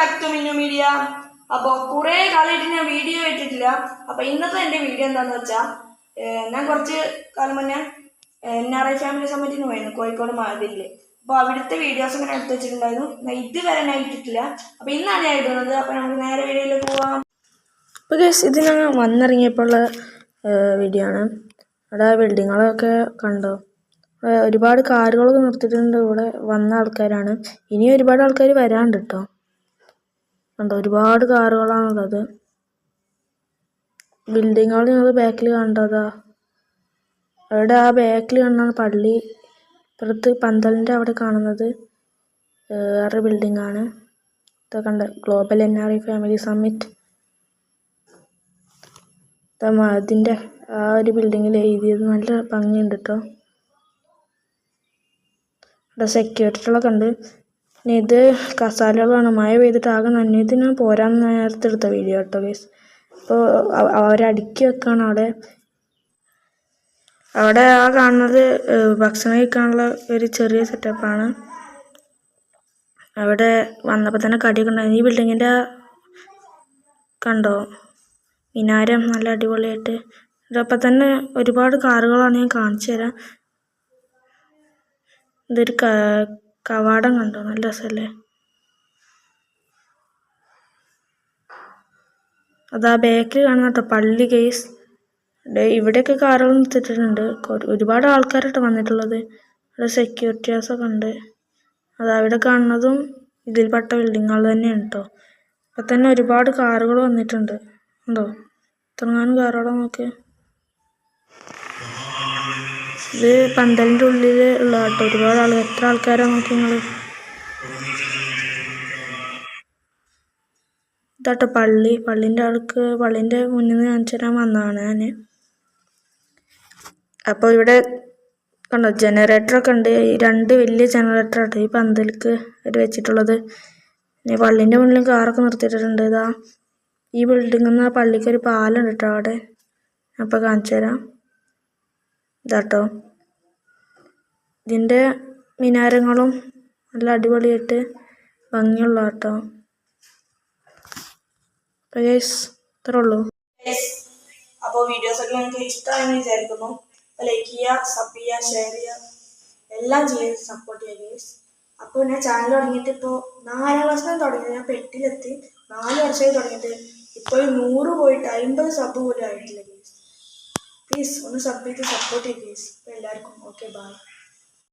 Back to Minnu media അപ്പോൾ കുറേ കാലമായിട്ട് ഞാൻ വീഡിയോ ഇട്ടിട്ടില്ല. അപ്പോൾ ഇന്നത്തെ എന്റെ വീഡിയോ എന്താണെന്ന് വെച്ചാൽ ഞാൻ കുറച്ച് കാലം മുന്നേ എൻ ആർ ഐ ഫാമിലി സമ്മറ്റിന് പോയിരുന്നു കോഴിക്കോട് മാതിരിൽ അപ്പോൾ അവിടുത്തെ വീഡിയോസ് ഇങ്ങനെ എടുത്ത് വെച്ചിട്ടുണ്ടായിരുന്നു. ഇതുവരെ ഞാൻ ഇട്ടിട്ടില്ല. അപ്പോൾ ഇന്നാണ് ഞാൻ ഇടുന്നത്. അപ്പോൾ നമുക്ക് നേരെ വീഡിയോയിൽ പോവാം. അപ്പോൾ ഗസ് ഇത് ഞങ്ങൾ വന്നിറങ്ങിയപ്പോൾ വീഡിയോ ആണ്. അവിടെ ബിൽഡിങ്ങുകളൊക്കെ കണ്ടോ? ഒരുപാട് കാറുകളൊക്കെ നിർത്തിയിട്ടുണ്ട്. ഇവിടെ വന്ന ആൾക്കാരാണ്. ഇനി ഒരുപാട് ആൾക്കാർ വരാണ്ട് കേട്ടോ കണ്ടോ ഒരുപാട് കാറുകളാണുള്ളത്. ബിൽഡിങ്ങുകൾ ഞങ്ങൾ ബാക്കിൽ കണ്ടതാ അവിടെ ആ ബാക്കിൽ കാണുന്ന പള്ളി ഇപ്പുറത്ത് പന്തലിന്റെ അവിടെ കാണുന്നത് വേറെ ബിൽഡിംഗ് ആണ് ഇതൊക്കെ കണ്ട global N R I family summit അതിന്റെ ആ ഒരു ബിൽഡിങ്ങിൽ എഴുതിയത് നല്ല ഭംഗിയുണ്ട് കേട്ടോ അവിടെ സെക്യൂരിറ്റികളൊക്കെ ഉണ്ട്. ഇത് കസാലകളാണ്. മഴ പെയ്തിട്ട് ആകെ നനഞ്ഞത് പോരാൻ നേരത്തെ എടുത്ത വീഡിയോ കേട്ടോ ഗൈസ് അപ്പോൾ അവരടുക്കി വെക്കാണ് അവിടെ. അവിടെ ആ കാണുന്നത് ഭക്ഷണം കഴിക്കാനുള്ള ഒരു ചെറിയ സെറ്റപ്പാണ് അവിടെ വന്നപ്പോൾ തന്നെ കടിയൊക്കെ ഉണ്ടായിരുന്നു ഈ ബിൽഡിങ്ങിന്റെ കണ്ടോ? മിനാരം നല്ല അടിപൊളിയായിട്ട്. ഇതപ്പം തന്നെ ഒരുപാട് കാറുകളാണ് ഞാൻ കാണിച്ചു തരാം. ഇതൊരു കവാടം കണ്ടോ? നല്ല രസമല്ലേ? അതാ ബാക്കിൽ കാണുന്ന കേട്ടോ പള്ളി കേസ് ഇവിടെയൊക്കെ കാറുകൾ നിർത്തിയിട്ടുണ്ട് ഒരുപാട് ആൾക്കാരായിട്ട് വന്നിട്ടുള്ളത്. അവിടെ സെക്യൂരിറ്റീസൊക്കെ ഉണ്ട്. അതാ അവിടെ കാണുന്നതും ഇതിൽപ്പെട്ട ബിൽഡിങ്ങുകൾ തന്നെയാണ് കേട്ടോ ഇപ്പം തന്നെ ഒരുപാട് കാറുകൾ വന്നിട്ടുണ്ട്. ഉണ്ടോ? ഇത്രങ്ങാനും കാറുകളൊക്കെ ഇത് പന്തലിന്റെ ഉള്ളിൽ ഉള്ള കേട്ടോ ഒരുപാട് ആൾ എത്ര ആൾക്കാരാ നോക്കി നിങ്ങൾ ഇതാട്ടോ പള്ളി. പള്ളിന്റെ ആൾക്ക് പള്ളീന്റെ മുന്നിൽ നിന്ന് കാണിച്ചു തരാൻ വന്നതാണ് ഞാൻ അപ്പോൾ ഇവിടെ കണ്ടോ ജനറേറ്ററൊക്കെ ഉണ്ട്. ഈ രണ്ട് വലിയ ജനറേറ്ററാണ് ഈ പന്തലിക്ക് അവർ വെച്ചിട്ടുള്ളത്. പിന്നെ പള്ളീന്റെ മുന്നിൽ കാറൊക്കെ നിർത്തിയിട്ടുണ്ട് ഇതാ ഈ ബിൽഡിങ്ങിൽ നിന്ന് ആ പള്ളിക്ക് ഒരു പാലമുണ്ട് കേട്ടോ അവിടെ. അപ്പോൾ കാണിച്ചു തരാം. ഇതാട്ടോ. ഇതിന്റെ മിനാരങ്ങളും നല്ല അടിപൊളിയായിട്ട് ഭംഗിയുള്ള കേട്ടോ ഗൈസ് ഇത്രേ ഉള്ളൂ. അപ്പോൾ വീഡിയോസ് ഒക്കെ നിങ്ങൾക്ക് ഇഷ്ടമായെന്ന് വിചാരിക്കുന്നു. ലൈക്ക് ചെയ്യുക സബ് ചെയ്യുക ഷെയർ ചെയ്യുക. എല്ലാം ചെയ്യുക സപ്പോർട്ട് ചെയ്യുക ഗേസ് അപ്പോൾ ഞാൻ ചാനൽ തുടങ്ങിയിട്ട് ഇപ്പോൾ നാലാം ക്ലാസ്സിൽ തുടങ്ങിയത്. ഞാൻ പെട്ടിലെത്തി. നാല് വർഷമായി തുടങ്ങിയിട്ട്. ഇപ്പോൾ നൂറ് പോയിട്ട് അമ്പത് സബ് പോലും ആയിട്ടില്ല ഗേസ് പ്ലീസ് ഒന്ന് സബ് ചെയ്ത് സപ്പോർട്ട് ചെയ്യും പ്ലീസ് അപ്പോൾ എല്ലാവർക്കും ഓക്കെ ബൈ